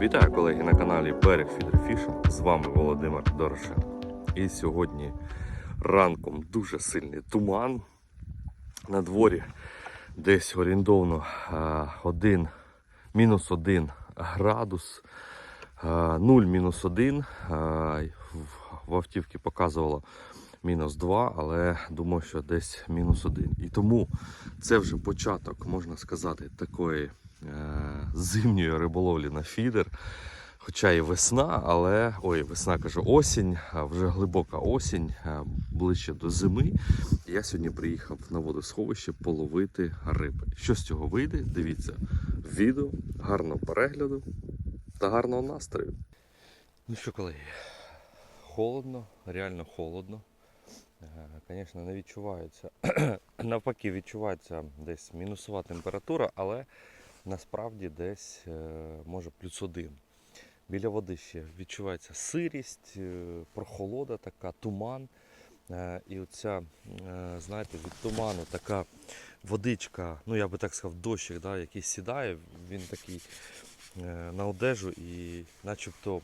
Вітаю колеги на каналі Берег Фідерфішн. З вами Володимир Дорошенко. І сьогодні ранком дуже сильний туман. На дворі десь орієнтовно а, один, мінус один градус, а, 0 мінус один. В в автівці показувало мінус 2, але думаю, що десь мінус 1. І тому це вже початок, можна сказати, такої е, зимньої риболовлі на фідер. Хоча і весна, але ой, весна кажу, осінь, вже глибока осінь, ближче до зими. Я сьогодні приїхав на водосховище половити риби. Що з цього вийде? Дивіться відео, гарного перегляду та гарного настрою. Ну що, колеги, холодно, реально холодно. Звісно, не відчувається. Навпаки, відчувається десь мінусова температура, але насправді десь е, може плюс один. Біля води ще відчувається сирість, е, прохолода така, туман. Е, І оця, е, знаєте, від туману така водичка, ну я би так сказав, дощик, да, який сідає, він такий е, на одежу і начебто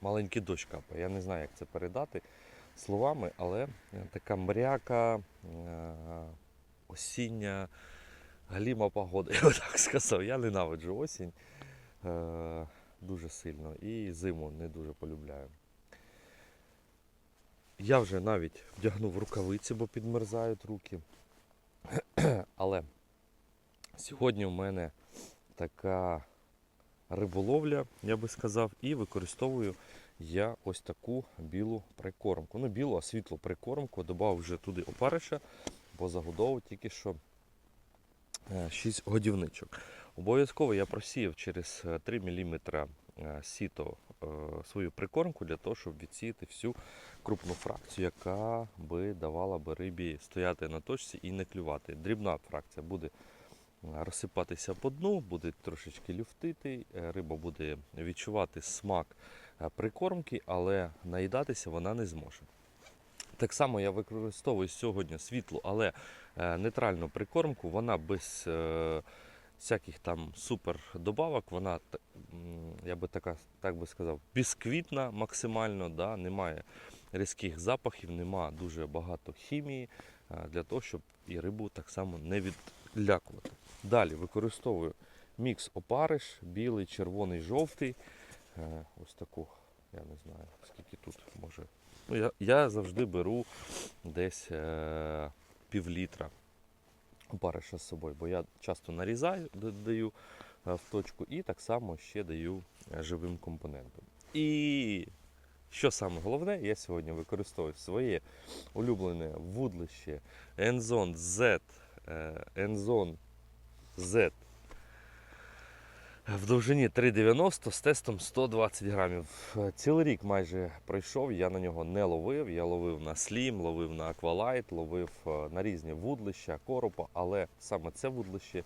маленький дощ капає. Я не знаю, як це передати словами, але е, така мряка, е, осіння, галіма погода, я так сказав. Я ненавиджу осінь е, дуже сильно і зиму не дуже полюбляю. Я вже навіть вдягнув рукавиці, бо підмерзають руки. Але сьогодні в мене така риболовля, я би сказав, і використовую я ось таку білу прикормку. Ну, білу, а світлу прикормку. Додав вже туди опариша, бо загодовував тільки що 6 годівничок. Обов'язково я просіяв через е, 3 мм сіто е, свою прикормку для того, щоб відсіяти всю крупну фракцію, яка би давала би рибі стояти на точці і не клювати. Дрібна фракція буде е, розсипатися по дну, буде трошечки люфтити, е, риба буде відчувати смак е, прикормки, але наїдатися вона не зможе. Так само я використовую сьогодні світлу, але е, нейтральну прикормку, вона без е, всяких там супер добавок, вона, я би така, так би сказав, бісквітна максимально, да, немає різких запахів, нема дуже багато хімії е, для того, щоб і рибу так само не відлякувати. Далі використовую мікс опариш, білий, червоний, жовтий. Е, Ось таку, я не знаю, скільки тут може. Ну, я, я завжди беру десь е, пів літра опариша з собою, бо я часто нарізаю, додаю е, в точку і так само ще даю е, живим компонентом. І що саме головне, я сьогодні використовую своє улюблене вудлище Enzone Z, Enzone Z в довжині 3,90 з тестом 120 грамів. Цілий рік майже пройшов, я на нього не ловив. Я ловив на слім, ловив на аквалайт, ловив е, на різні вудлища, коропа, але саме це вудлище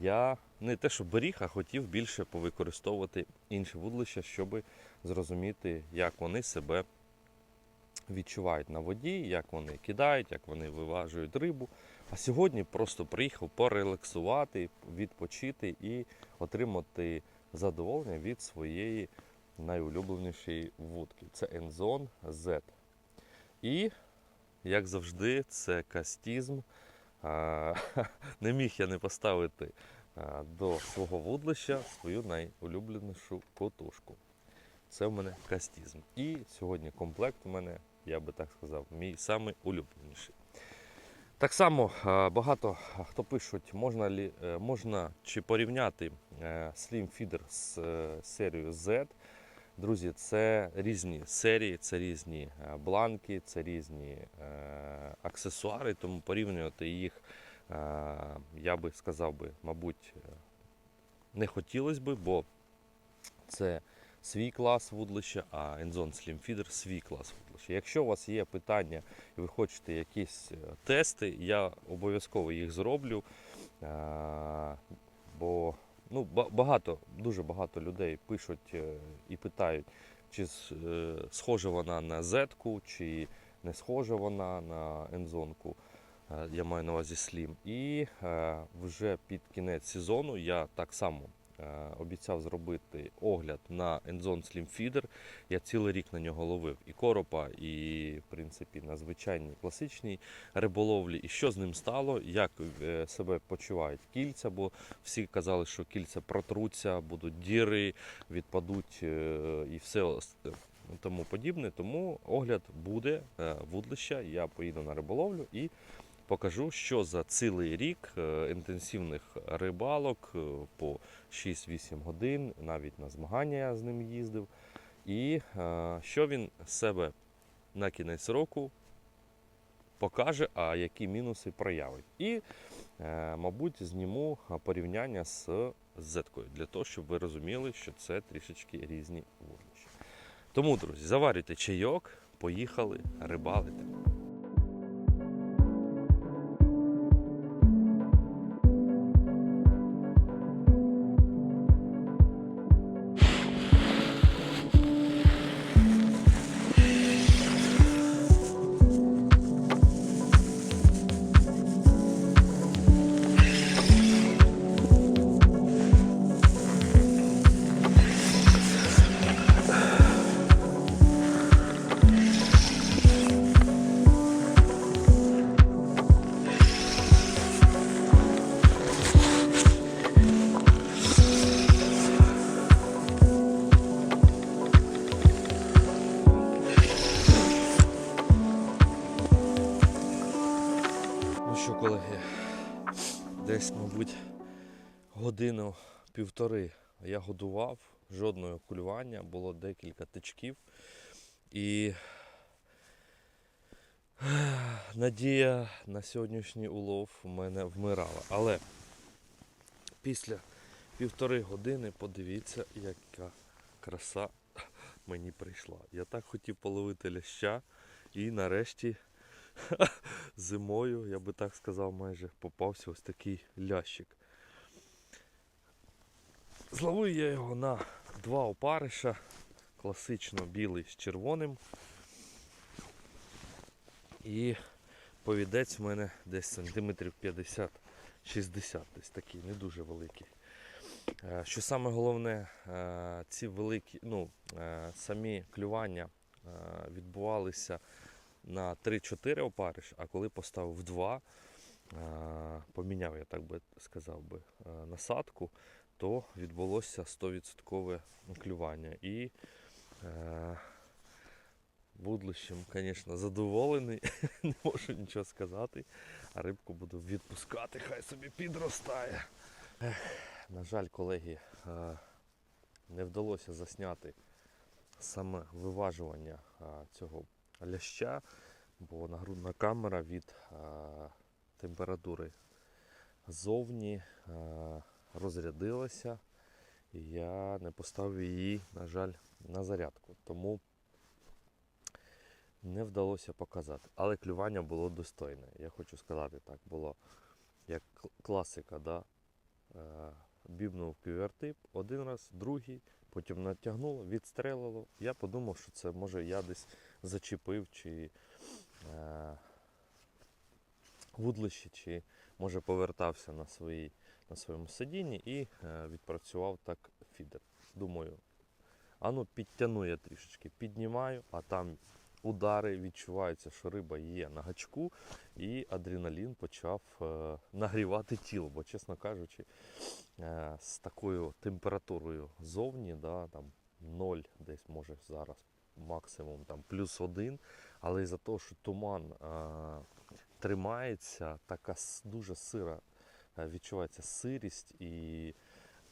я не те, що беріг, а хотів більше повикористовувати інші вудлища, щоб зрозуміти, як вони себе відчувають на воді, як вони кидають, як вони виважують рибу. А сьогодні просто приїхав порелаксувати, відпочити і отримати задоволення від своєї найулюбленішої вудки. Це Enzone Z. І, як завжди, це кастізм. Не міг я не поставити до свого вудлища свою найулюбленішу котушку. Це в мене кастізм. І сьогодні комплект у мене, я би так сказав, мій самий улюбленіший. Так само е, багато хто пишуть, можна, лі, е, можна чи порівняти е, Slim Feeder з е, серією Z. Друзі, це різні серії, це різні е, бланки, це різні е, аксесуари, тому порівнювати їх, е, я би сказав би, мабуть, е, не хотілося би, бо це свій клас вудлища, а Enzone Slim Feeder свій клас вудлища. Якщо у вас є питання і ви хочете якісь е, тести, я обов'язково їх зроблю. Бо ну, багато, дуже багато людей пишуть е, і питають, чи е, схожа вона на Z-ку, чи не схожа вона на. Е, Я маю на увазі Slim. І вже під кінець сезону я так само обіцяв зробити огляд на Endzone Slim Feeder. Я цілий рік на нього ловив і коропа, і в принципі на звичайній класичній риболовлі. І що з ним стало, як е, себе почувають кільця, бо всі казали, що кільця протруться, будуть діри, відпадуть е, і все е, тому подібне. Тому огляд буде е, вудлища. Я поїду на риболовлю і покажу, що за цілий рік е, інтенсивних рибалок е, по 6-8 годин, навіть на змагання я з ним їздив. І е, що він себе на кінець року покаже, а які мінуси проявить. І, мабуть, зніму порівняння з зеткою, для того, щоб ви розуміли, що це трішечки різні вудлища. Тому, друзі, заварюйте чайок, поїхали рибалити. Півтори я годував, жодного кулювання, було декілька тичків. І надія на сьогоднішній улов у мене вмирала. Але після півтори години подивіться, яка краса мені прийшла. Я так хотів половити ляща і нарешті зимою, я би так сказав, майже попався ось такий лящик. Зловив я його на два опариша, класично білий з червоним. І повідець в мене десь сантиметрів 50-60, десь такий, не дуже великий. Е, Що саме головне, е, ці великі, ну, е, самі клювання відбувалися на 3-4 опариш, а коли поставив 2, поміняв, я так би сказав би, е, насадку, то відбулося 100% клювання. І е, вудлищем, звісно, задоволений, не можу нічого сказати. А рибку буду відпускати, хай собі підростає. На жаль, колеги, е, не вдалося засняти саме виважування е, цього ляща, бо нагрудна камера від е, температури зовні е, розрядилася, я не поставив її, на жаль, на зарядку. Тому не вдалося показати. Але клювання було достойне. Я хочу сказати, так було як класика, да? е, бібнув кювертип один раз, другий, потім натягнуло, відстрелило. Я подумав, що це може я десь зачепив чи вудлище, чи може повертався на, своїй, на своєму сидінні і е, відпрацював так фідер. Думаю, а ну підтягну я трішечки, піднімаю, а там удари відчуваються, що риба є на гачку, і адреналін почав е, нагрівати тіло. Бо, чесно кажучи, е, з такою температурою зовні, да, там 0 десь може зараз максимум там плюс один, але із-за того, що туман е, тримається, така дуже сира, е, відчувається сирість і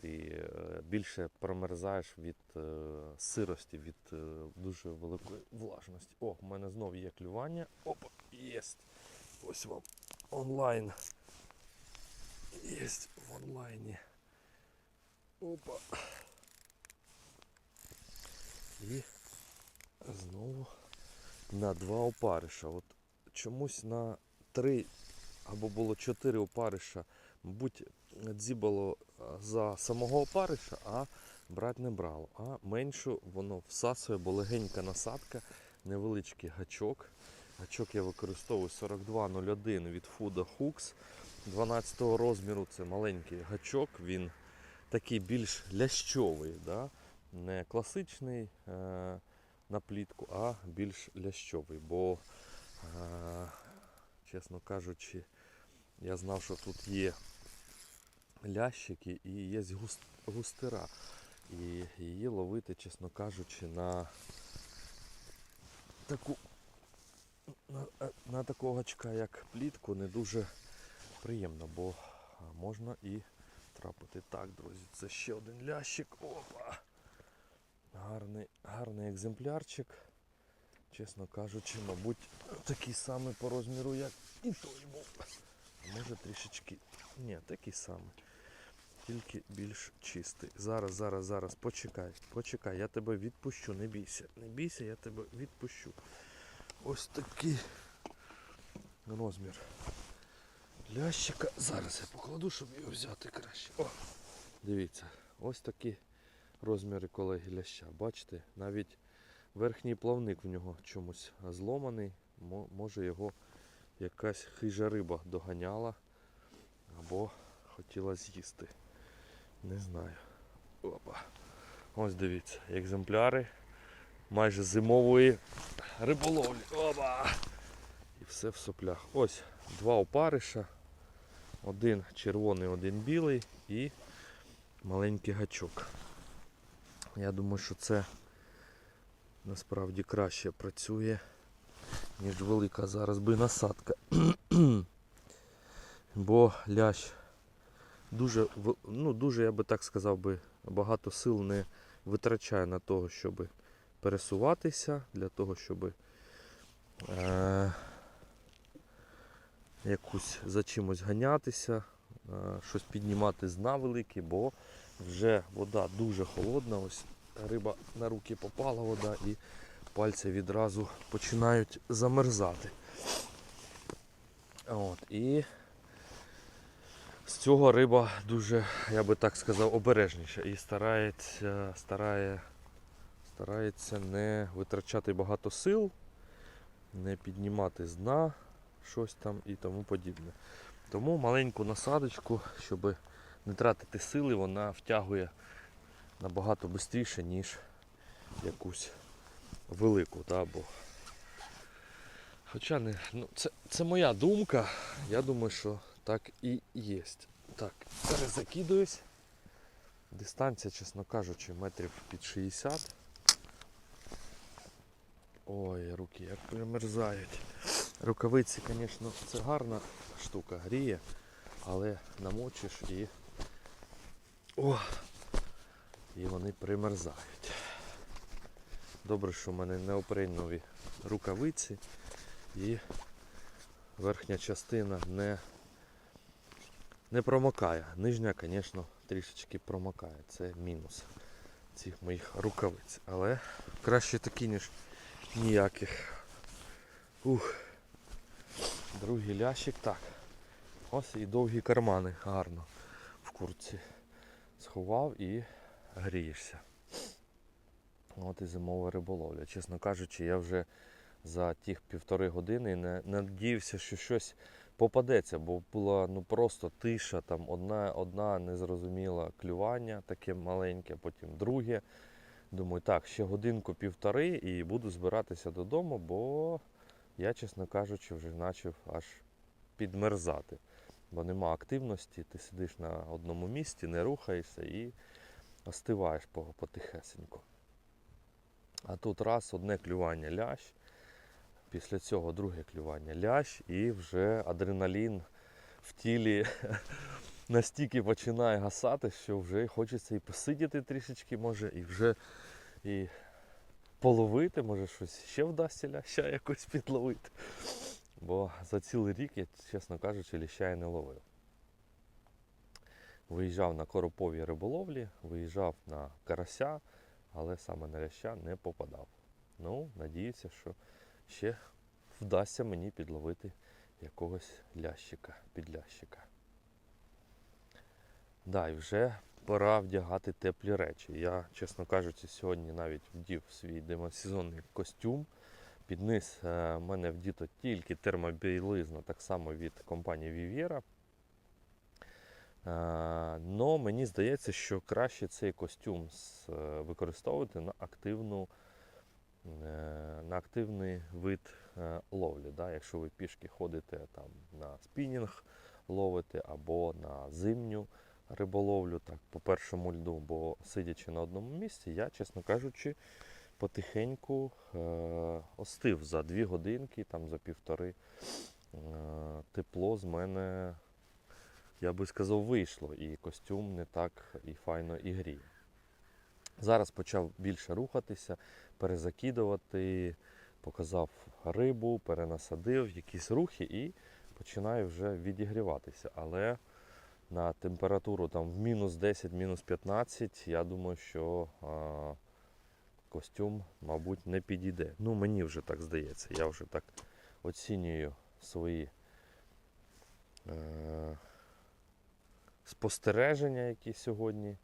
ти е, більше промерзаєш від е, сирості, від дуже великої влажності. О, у мене знову є клювання. Опа, єсть. Ось вам онлайн. Єсть в онлайні. Опа. І знову на два опариша. От чомусь на три або було чотири опариша. Мабуть, дзібало за самого опариша, а брати не брало. А меншу воно всасує, бо легенька насадка, невеличкий гачок. Гачок я використовую 4201 від Fuda Hooks 12 розміру. Це маленький гачок. Він такий більш лящовий, да? не класичний е, на плітку, а більш лящовий. Бо, е, чесно кажучи, я знав, що тут є лящики і є густира. І її ловити, чесно кажучи, на таку на, е, на такого гачка, як плітку, не дуже приємно, бо можна і трапити. Так, друзі, це ще один лящик. Опа! Гарний, гарний екземплярчик. Чесно кажучи, мабуть, такий самий по розміру, як і той був. Може трішечки. Ні, такий самий. Тільки більш чистий. Зараз, зараз, зараз, почекай, почекай, я тебе відпущу, не бійся. Не бійся, я тебе відпущу. Ось такий розмір лящика. Зараз я покладу, щоб його взяти краще. О, дивіться, ось такі розміри колеги ляща. Бачите, навіть верхній плавник в нього чомусь зломаний. Може його якась хижа риба доганяла або хотіла з'їсти. Не знаю. Опа. Ось дивіться, екземпляри майже зимової риболовлі. Опа! І все в соплях. Ось два опариша. Один червоний, один білий і маленький гачок. Я думаю, що це насправді краще працює, ніж велика зараз би насадка. Бо лящ дуже, ну, дуже, я би так сказав би, багато сил не витрачає на того, щоб пересуватися, для того, щоб е, якусь за чимось ганятися, е, щось піднімати з дна великі, бо вже вода дуже холодна. Ось риба на руки попала вода і пальці відразу починають замерзати. От, і з цього риба дуже, я би так сказав, обережніша і старається, старає, старається не витрачати багато сил, не піднімати з дна щось там і тому подібне. Тому маленьку насадочку, щоб не тратити сили, вона втягує набагато швидше, ніж якусь велику. Та, бо... Хоча не, ну, це, це моя думка. Я думаю, що так і є. Так, перезакидуюсь. Дистанція, чесно кажучи, метрів під 60. Ой, руки як примерзають. Рукавиці, звісно, це гарна штука, гріє, але намочиш і. О! І вони примерзають. Добре, що в мене неопренові рукавиці і верхня частина не, не промокає. Нижня, звісно, трішечки промокає. Це мінус цих моїх рукавиць. Але краще такі, ніж ніяких. Ух. Другий лящик. Так. Ось і довгі кармани гарно в курці. Сховав і грієшся. От і зимова риболовля. Чесно кажучи, я вже за тих півтори години не надіявся, що щось попадеться, бо була ну просто тиша, там одна, одна незрозуміла клювання, таке маленьке, потім друге. Думаю, так, ще годинку-півтори і буду збиратися додому, бо я, чесно кажучи, вже почав аж підмерзати. Бо нема активності, ти сидиш на одному місці, не рухаєшся і остиваєш по- потихесеньку. А тут раз одне клювання лящ, після цього друге клювання лящ, і вже адреналін в тілі настільки починає гасати, що вже хочеться і посидіти трішечки, може, і вже і половити, може щось ще вдасться ляща якось підловити. Бо за цілий рік я, чесно кажучи, ліща я не ловив. Виїжджав на коропові риболовлі, виїжджав на карася, але саме на ляща не попадав. Ну, надіюся, що ще вдасться мені підловити якогось лящика, підлящика. Да, і вже пора вдягати теплі речі. Я, чесно кажучи, сьогодні навіть вдів свій демосезонний костюм. Під низ е, в мене вдіто тільки термобілизна, так само від компанії Viviera. Е, Но мені здається, що краще цей костюм е, використовувати на активну е, на активний вид ловлі. Да? Якщо ви пішки ходите там, на спінінг ловите або на зимню риболовлю, так, по першому льду, бо сидячи на одному місці, я, чесно кажучи, потихеньку е, остив за дві годинки, там, за півтори. Е, тепло з мене, я би сказав, вийшло, і костюм не так і файно і гріє. Зараз почав більше рухатися, перезакидувати, показав рибу, перенасадив якісь рухи і починаю вже відігріватися. Але на температуру там в мінус 10, мінус 15, я думаю, що а, костюм, мабуть, не підійде. Ну, мені вже так здається. Я вже так оцінюю свої е, спостереження, які сьогодні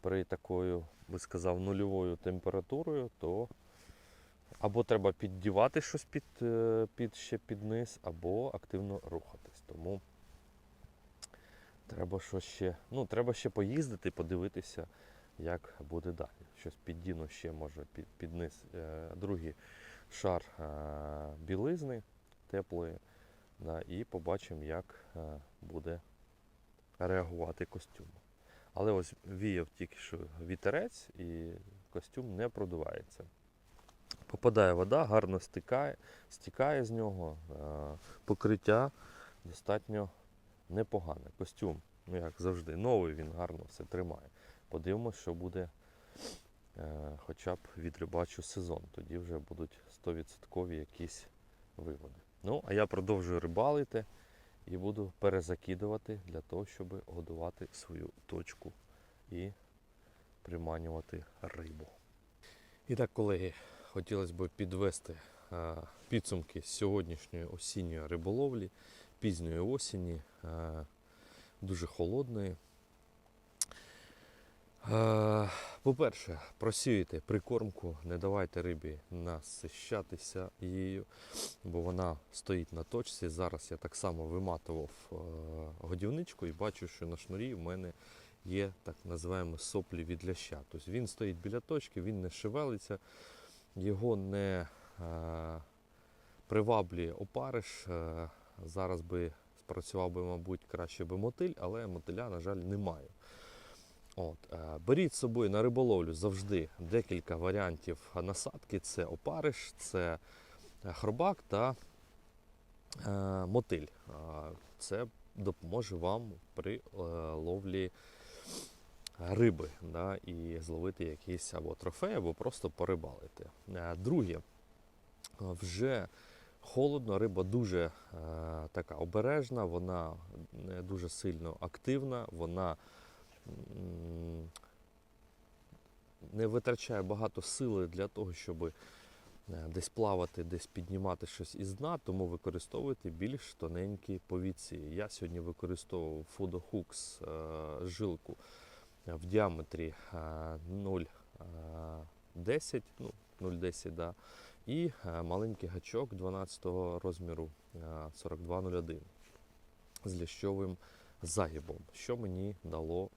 при такою, би сказав, нульовою температурою, то або треба піддівати щось під, е, під, ще під низ, або активно рухатись. Тому треба що ще, ну, треба ще поїздити, подивитися, як буде далі. Щось піддіну ще може під, під низ е, другий шар е, білизни теплої. Да, і побачимо, як буде реагувати костюм. Але ось віяв тільки що вітерець і костюм не продувається. Попадає вода, гарно стикає, стікає з нього. е, Покриття достатньо непогане. Костюм, ну як завжди, новий він гарно все тримає. Подивимось, що буде е, хоча б від рибачу сезон. Тоді вже будуть 100% якісь виводи. Ну, а я продовжую рибалити і буду перезакидувати для того, щоб годувати свою точку і приманювати рибу. І так, колеги, хотілося б підвести е, підсумки сьогоднішньої осінньої риболовлі, пізньої осені, е, дуже холодної. Е, По-перше, просіюйте прикормку, не давайте рибі насищатися її, бо вона стоїть на точці. Зараз я так само виматував е, годівничку і бачу, що на шнурі в мене є так називаємо соплі від ляща. Тобто він стоїть біля точки, він не шевелиться, його не е, приваблює опариш. Зараз би спрацював би, мабуть, краще би мотиль, але мотиля, на жаль, немає. От, е, беріть з собою на риболовлю завжди декілька варіантів насадки: це опариш, це е, хробак та е, мотиль. Це допоможе вам при ловлі риби да, і зловити якийсь або трофей, або просто порибалити. Друге, вже холодно, риба дуже така обережна, вона не дуже сильно активна, вона не витрачає багато сили для того, щоб е, десь плавати, десь піднімати щось із дна, тому використовуйте більш тоненькі повідці. Я сьогодні використовував Fudo Hooks е, жилку в діаметрі е, 0,10, ну, 0,10, да, і е, маленький гачок 12 розміру е, 4201 з лящовим загибом, що мені дало е,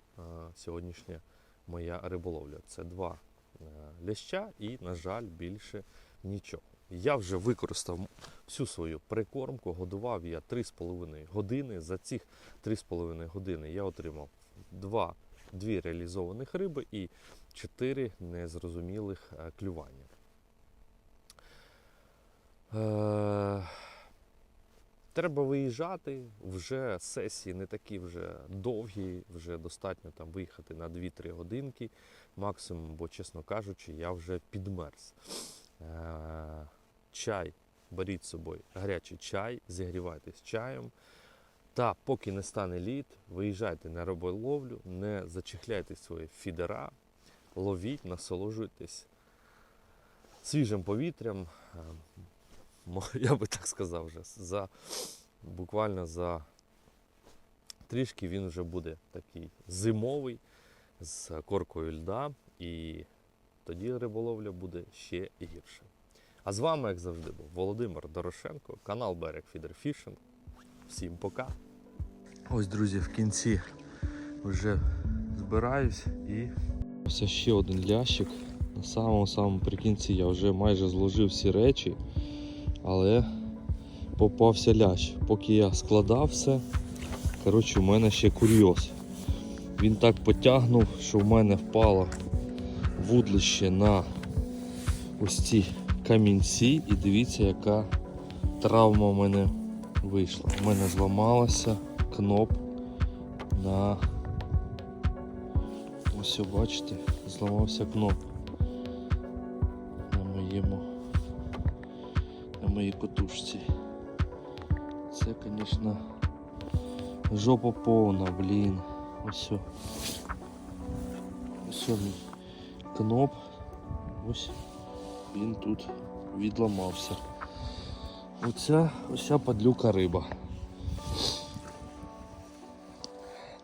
сьогоднішня моя риболовля. Це два е, ляща і, на жаль, більше нічого. Я вже використав всю свою прикормку, годував я 3,5 години. За цих 3,5 години я отримав два, дві реалізованих риби і чотири незрозумілих е, клювання. Е, Треба виїжджати, вже сесії не такі вже довгі, вже достатньо там виїхати на 2-3 годинки максимум, бо, чесно кажучи, я вже підмерз. Е, Чай, беріть з собою гарячий чай, зігрівайтесь чаєм. Та поки не стане лід, виїжджайте на риболовлю, не зачехляйте свої фідера, ловіть, насолоджуйтесь свіжим повітрям. Я би так сказав, вже за буквально за трішки він вже буде такий зимовий з коркою льда, і тоді риболовля буде ще гірше. А з вами, як завжди, був Володимир Дорошенко, канал Берег Фідер Фішинг. Всім пока! Ось, друзі, в кінці вже збираюсь і. Ось ще один лящик. На самому самому прикінці я вже майже зложив всі речі, але попався лящ. Поки я складав все, коротше, у мене ще курйоз. Він так потягнув, що в мене впало вудлище на ось ці камінці. І дивіться, яка травма в мене вийшла. У мене зламалася кноп на ось бачите, зламався кноп жопа повна, блін. Ось. Ось кноп. Ось він тут відламався. Оця оця падлюка риба.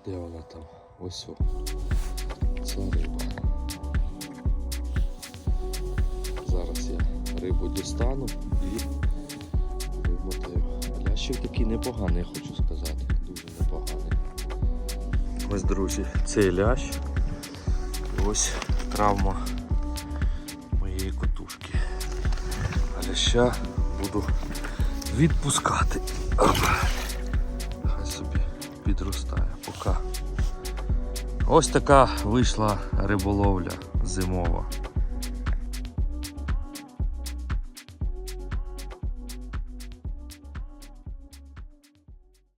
Де вона там? Ось о. Це риба. Зараз я рибу дістану і вимотаю. Лящик такий непоганий, я хочу сказати. Ось, друзі, цей лящ. І Ось травма моєї котушки. А ляща буду відпускати. Хай собі підростає. Пока. Ось така вийшла риболовля зимова.